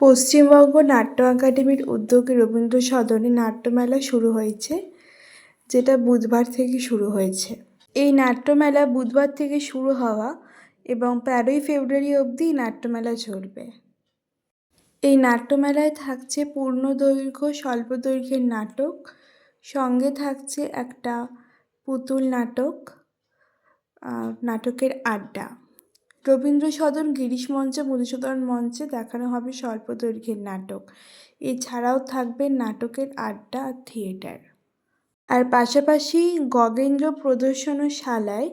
পশ্চিমবঙ্গ নাট্য একাডেমির উদ্যোগে রবীন্দ্র সদনে নাট্যমেলা শুরু হয়েছে, যেটা বুধবার থেকে শুরু হয়েছে। এই নাট্যমেলা বুধবার থেকে শুরু হওয়া এবং তেরোই ফেব্রুয়ারি অবধি নাট্যমেলা চলবে। এই নাট্যমেলায় থাকছে পূর্ণদৈর্ঘ্য স্বল্প দৈর্ঘ্যের নাটক, সঙ্গে থাকছে একটা পুতুল নাটক নাটকের আড্ডা। রবীন্দ্র সদন গিরিশ মঞ্চে, মধুসূদন মঞ্চে দেখানো হবে স্বল্প দৈর্ঘ্যের নাটক। এছাড়াও থাকবে নাটকের আড্ডা, থিয়েটার। আর পাশাপাশি গগেন্দ্র প্রদর্শনশালায়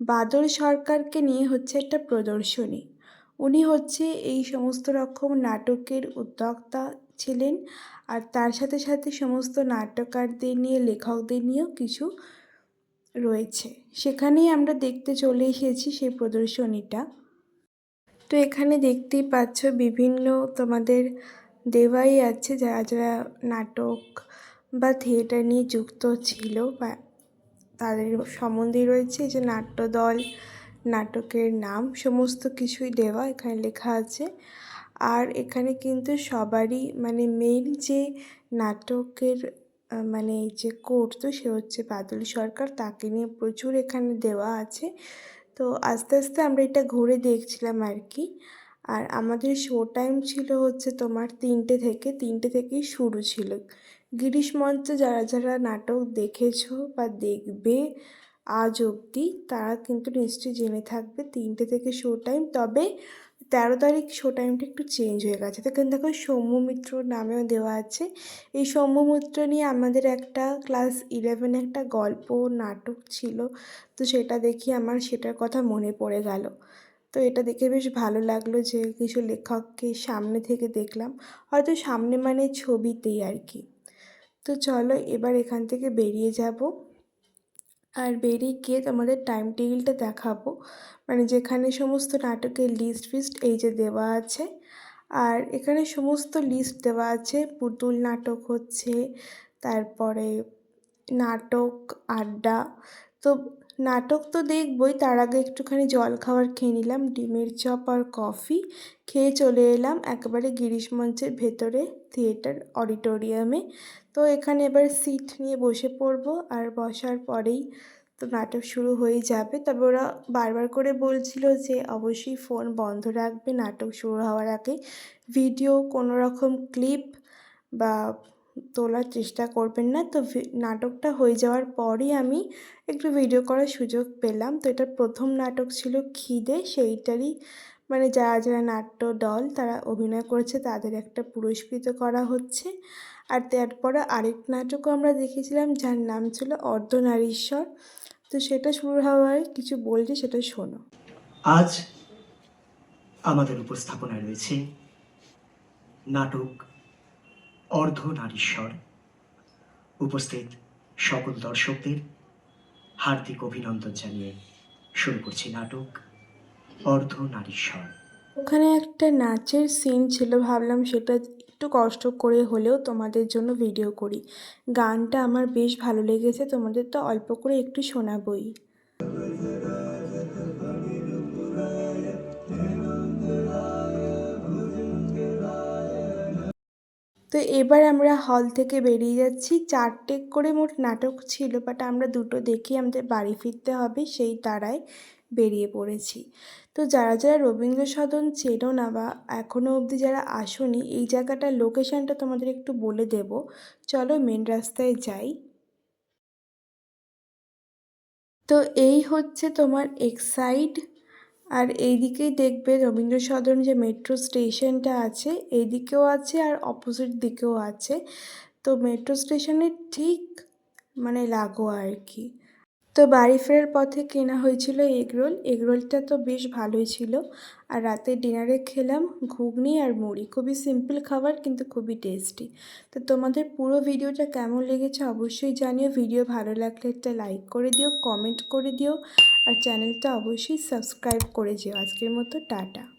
বাদল সরকারকে নিয়ে হচ্ছে একটা প্রদর্শনী। উনি হচ্ছে এই সমস্ত রকম নাটকের উদ্যোক্তা ছিলেন। আর তার সাথে সাথে সমস্ত নাট্যকারদের নিয়ে, লেখকদের নিয়েও কিছু রয়েছে। সেখানেই আমরা দেখতে চলে এসেছি সেই প্রদর্শনীটা। তো এখানে দেখতেই পাচ্ছ বিভিন্ন তোমাদের দেওয়াই আছে যারা যারা নাটক বা থিয়েটার নিয়ে যুক্ত ছিল বা তাদের সম্বন্ধে রয়েছে যে নাট্যদল, নাটকের নাম, সমস্ত কিছুই দেওয়া এখানে লেখা আছে। আর এখানে কিন্তু সবারই মানে মেইন যে নাটকের মানে এই যে করতো সে হচ্ছে বাদল সরকার, তাকে নিয়ে প্রচুর এখানে দেওয়া আছে। তো আস্তে আস্তে আমরা এটা ঘুরে দেখছিলাম আর কি। আর আমাদের শো টাইম ছিল হচ্ছে তোমার তিনটে থেকে, তিনটে থেকেই শুরু ছিল। গিরিশ মঞ্চে যারা যারা নাটক দেখেছ বা দেখবে আজ অবধি, তারা কিন্তু নিশ্চয়ই জেনে থাকবে তিনটে থেকে শো টাইম তবে তেরো তারিখ শো টাইমটা একটু চেঞ্জ হয়ে গেছে। তো এখানে দেখো সৌম্য মিত্র নামেও দেওয়া আছে। এই সৌম্য মিত্র নিয়ে আমাদের একটা ক্লাস ইলেভেনে একটা গল্প, নাটক ছিল। তো সেটা দেখি আমার সেটার কথা মনে পড়ে গেল। তো এটা দেখে বেশ ভালো লাগল যে কিছু লেখককে সামনে থেকে দেখলাম। হয়তো সামনে মানে ছবিতেই আর কি। তো চলো এবার এখান থেকে বেরিয়ে যাব। আর বেরিয়ে গিয়ে তোমাদের টাইম টেবিলটা দেখাবো। মানে যেখানে সমস্ত নাটকের লিস্ট ফিস্ট এই যে দেওয়া আছে। আর এখানে সমস্ত লিস্ট দেওয়া আছে। পুতুল নাটক হচ্ছে, তারপরে নাটক, আড্ডা। তো নাটক তো দেখবই, তার আগে একটুখানি জল খাবার খেয়ে নিলাম, ডিমের চপ আর কফি। খেয়ে চলে এলাম একেবারে গিরিশ মঞ্চের ভেতরে, থিয়েটার অডিটোরিয়ামে। তো এখানে এবার সিট নিয়ে বসে পড়ব, আর বসার পরেই তো নাটক শুরু হয়ে যাবে। তবে ওরা বারবার করে বলছিল যে অবশ্যই ফোন বন্ধ রাখবে, নাটক শুরু হওয়ার আগে। ভিডিও কোনো রকম ক্লিপ বা তোলার চেষ্টা করবেন না। তো নাটকটা হয়ে যাওয়ার পরই আমি একটু ভিডিও করার সুযোগ পেলাম। তো এটা প্রথম নাটক ছিল খিদে। সেইটারই মানে যারা যারা নাট্য দল, তারা অভিনয় করেছে, তাদের একটা পুরস্কৃত করা হচ্ছে। আর তারপরে আরেক নাটকও আমরা দেখেছিলাম, যার নাম ছিল অর্ধনারীশ্বর। তো সেটা শুরু হওয়ার কিছু বলছে, সেটা শোনো। আজ আমাদের উপস্থাপনায় রয়েছে নাটক অর্ধ নারীশ্বর উপস্থিত সকল দর্শকদের হার্দিক অভিনন্দন জানিয়ে শুরু করছি নাটক, অর্ধ নারীশ্বর ওখানে একটা নাচের সিন ছিল, ভাবলাম সেটা একটু কষ্ট করে হলেও তোমাদের জন্য ভিডিও করি। গানটা আমার বেশ ভালো লেগেছে, তোমাদের তো অল্প করে একটু শোনাবই। তো এবার আমরা হল থেকে বেরিয়ে যাচ্ছি। চারটে করে মোট নাটক ছিল বাট আমরা দুটো দেখেই আমাদের বাড়ি ফিরতে হবে, সেই তারায় বেরিয়ে পড়েছি। তো যারা যারা রবীন্দ্র সদন চেনো না বা এখনও অবধি যারা আসোনি, এই জায়গাটার লোকেশনটা তোমাদের একটু বলে দেব। চলো মেন রাস্তায় যাই। তো এই হচ্ছে তোমার এক্সাইড আর এইদিকেই দেখবে রবীন্দ্র সদন যে মেট্রো স্টেশনটা আছে, এইদিকেও আছে আর অপোজিট দিকেও আছে। তো মেট্রো স্টেশনের ঠিক মানে লাগোয়া আর কি। তো বাড়ি ফেরার পথে কেনা হয়েছিল এগরোল। এগরোলটা তো বেশ ভালোই ছিল। আর রাতে ডিনারে খেলাম ঘুগনি আর মুড়ি। খুবই সিম্পল খাবার কিন্তু খুবই টেস্টি তো তোমাদের পুরো ভিডিওটা কেমন লেগেছে অবশ্যই জানিও। ভিডিও ভালো লাগলে একটা লাইক করে দিও কমেন্ট করে দিও। আর চ্যানেলটা অবশ্যই সাবস্ক্রাইব করে যেও। আজকের মতো টাটা।